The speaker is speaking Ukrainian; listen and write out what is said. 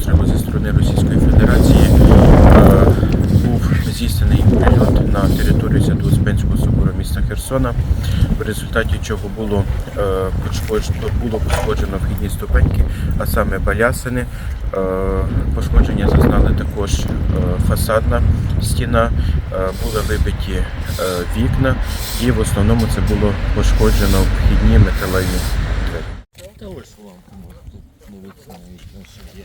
обстрілу зі сторони Російської Федерації е, був здійснений прильот на територію Свято-Успенського собору міста Херсона, в результаті чого було, е, пошкоджено, було пошкоджено вхідні ступеньки, а саме балясини. Е, Пошкодження зазнали також фасадна стіна, були вибиті вікна, і в основному це було пошкоджено вхідні металеві двері. Та ось тут дивитися навіть на суді.